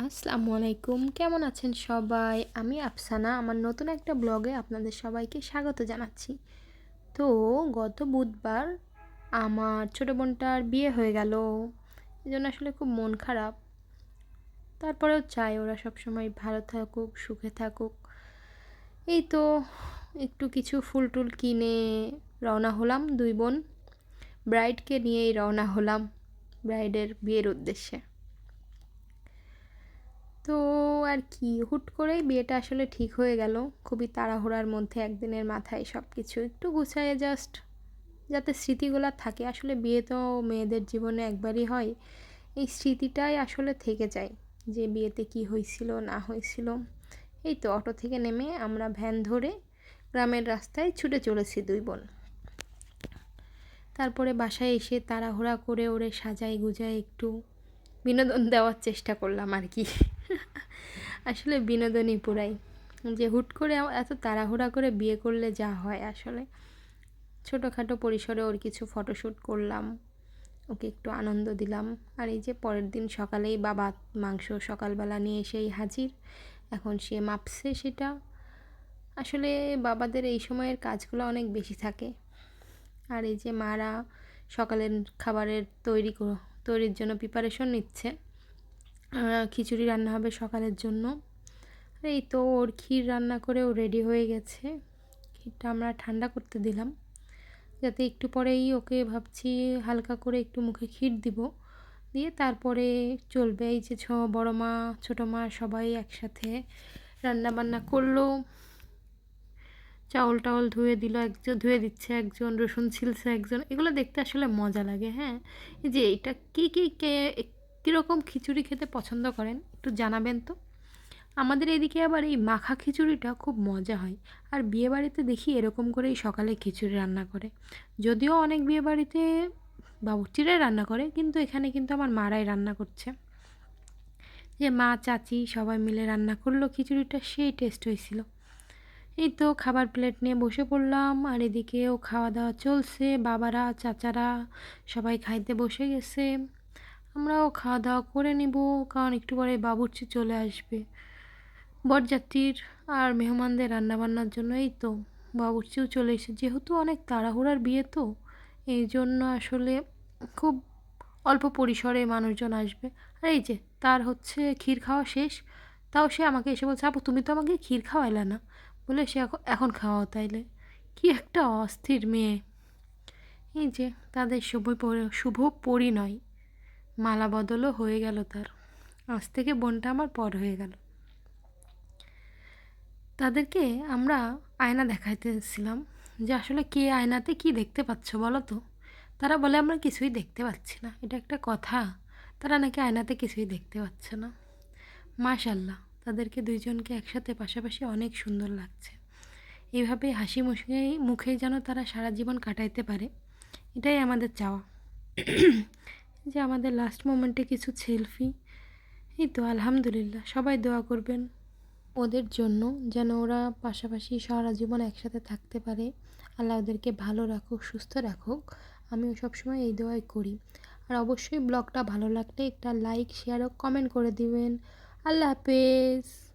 আসসালামু আলাইকুম কেমন আছেন সবাই? আমি আফসানা। আমার নতুন একটা ব্লগে আপনাদের সবাইকে স্বাগত জানাচ্ছি। তো গত বুধবার আমার ছোটো বোনটার বিয়ে হয়ে গেল। এই জন্য আসলে খুব মন খারাপ। তারপরেও চাই ওরা সবসময় ভালো থাকুক, সুখে থাকুক। এই তো একটু কিছু ফুল টুল কিনে রওনা হলাম দুই বোন। ব্রাইডকে নিয়েই রওনা হলাম ব্রাইডের বিয়ের উদ্দেশ্যে। তো আর কি, হুট করেই বিয়েটা আসলে ঠিক হয়ে গেল। খুবই তাড়াহুড়ার মধ্যে একদিনের মাথায় সব কিছু একটু গুছায়ে জাস্ট যাতে স্মৃতিগুলো থাকে। আসলে বিয়ে তো মেয়েদের জীবনে একবারই হয়। এই স্মৃতিটাই আসলে থেকে যায় যে বিয়েতে কি হয়েছিল, না হয়েছিল। এই তো অটো থেকে নেমে আমরা ভ্যান ধরে গ্রামের রাস্তায় ছুটে চলেছি দুই বোন। তারপরে বাসায় এসে তাড়াহুড়া করে ওরে সাজাই গুজাই একটু বিনোদন দেওয়ার চেষ্টা করলাম আর কি। আসলে বিনোদনই পুরাই। যে হুট করে এত তাড়াহুড়া করে বিয়ে করলে যা হয় আসলে। ছোটোখাটো পরিসরে ওর কিছু ফটোশ্যুট করলাম, ওকে একটু আনন্দ দিলাম। আর এই যে পরের দিন সকালেই বাবা মাংস সকালবেলা নিয়ে এসেই হাজির। এখন সে মাপছে সেটা। আসলে বাবাদের এই সময়ের কাজগুলো অনেক বেশি থাকে। আর এই যে মারা সকালের খাবারের তৈরি তৈরির জন্য প্রিপারেশন নিচ্ছে। খিচুড়ি রান্না হবে সকালের জন্য। এই তো ওর ক্ষীর রান্না করে ও রেডি হয়ে গেছে। ক্ষীরটা আমরা ঠান্ডা করতে দিলাম। যাতে একটু পরেই ওকে ভাবছি হালকা করে একটু মুখে ক্ষীর দিব। দিয়ে তারপরে চলবে এই যে ছ বড়ো মা, ছোটো মা সবাই একসাথে রান্না বান্না করল। চাউল টাউল ধুয়ে দিল একজন, ধুয়ে দিচ্ছে একজন, রসুন ছিলছে একজন। এগুলো দেখতে আসলে মজা লাগে হ্যাঁ? যে এটা কী কী, কে কীরকম খিচুড়ি খেতে পছন্দ করেন? একটু জানাবেন তো। আমাদের এদিকে আবার এই মাখা খিচুড়িটা খুব মজা হয়। আর বিয়েবাড়িতে দেখি এরকম করেই সকালে খিচুড়ি রান্না করে। যদিও অনেক বিয়েবাড়িতে বাবুর্চিরাই রান্না করে, কিন্তু এখানে কিন্তু আমার মারাই রান্না করছে। যে মা, চাচি সবাই মিলে রান্না করল খিচুড়িটা, সেই টেস্ট হয়েছিল। এই তো খাবার প্লেট নিয়ে বসে পড়লাম, আর এদিকেও খাওয়া দাওয়া চলছে। বাবারা, চাচারা সবাই খাইতে বসে গেছে। আমরাও খাওয়া দাওয়া করে নিব, কারণ একটু পরে বাবুর্চি চলে আসবে। বরযাত্রীর আর মেহমানদের রান্নাবান্নার জন্য এই তো বাবুর্চিও চলে এসে যেহেতু অনেক তাড়াহুড়ার বিয়ে তো, এই জন্য আসলে খুব অল্প পরিসরে মানুষজন আসবে। আর এই যে, তার হচ্ছে ক্ষীর খাওয়া শেষ, তাও সে আমাকে এসে বলছে, আপু, তুমি তো আমাকে ক্ষীর খাওয়াইলে না। বলে সে এখন এখন খাওয়াও তাইলে। কি একটা অস্থির মেয়ে। এই যে, তাদের শুভ শুভ পরিণয়। মালা বদলও হয়ে গেল তার। আজ থেকে বোনটা আমার পর হয়ে গেল। তাদেরকে আমরা আয়না দেখাইতেছিলাম যে আসলে কে আয়নাতে কি দেখতে পাচ্ছ বলো তো? তারা বলে, আমরা কিছুই দেখতে পাচ্ছি না। এটা একটা কথা। তারা নাকি আয়নাতে কিছুই দেখতে পাচ্ছে না। মাশাল্লাহ তাদেরকে দুইজনকে একসাথে পাশাপাশি অনেক সুন্দর লাগছে। এইভাবে হাসি মুখেই মুখেই যেন তারা সারা জীবন কাটাইতে পারে, এটাই আমাদের চাওয়া। যে আমাদের লাস্ট মোমেন্টে কিছু সেলফি এই তো আলহামদুলিল্লাহ, সবাই দোয়া করবেন। ওদের জন্য যেন ওরা পাশাপাশি সারা জীবন একসাথে থাকতে পারে। আল্লাহ ওদেরকে ভালো রাখুক, সুস্থ রাখুক। আমিও সবসময় এই দোয়াই করি। আর অবশ্যই ব্লগটা ভালো লাগলে একটা লাইক শেয়ার ও কমেন্ট করে দিবেন। আল্লাহ হাফেজ।